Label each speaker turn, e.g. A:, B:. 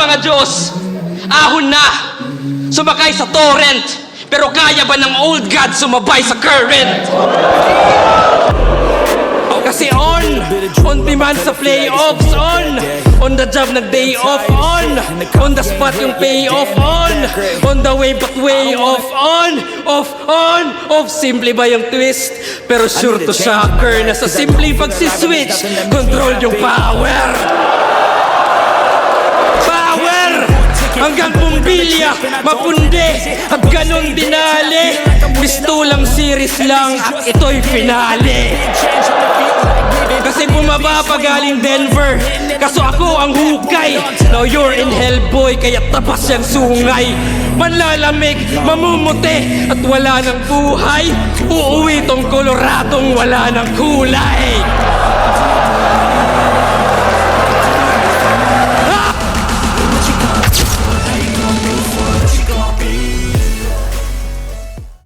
A: mga Diyos, ahon na, sumakay sa torrent, pero kaya ba ng old God sumabay sa current? Kasi on, on demand sa playoffs, on On the job nag day off, on On the spot yung payoff, on On the way but way off, on Off, on, off Simple ba yung twist? Pero sure to shocker na sa simpleng pagsiswitch Control yung Power! Hanggang bumbilya, mapundi At ganun dinali Pistulang series lang at ito'y finale. Kasi bumaba pa galing Denver. Kaso ako ang hukay. Now you're in hell boy Kaya tapas yung sungay. Manlalamig, mamumuti At wala ng buhay. Uuwi tong koloradong wala ng kulay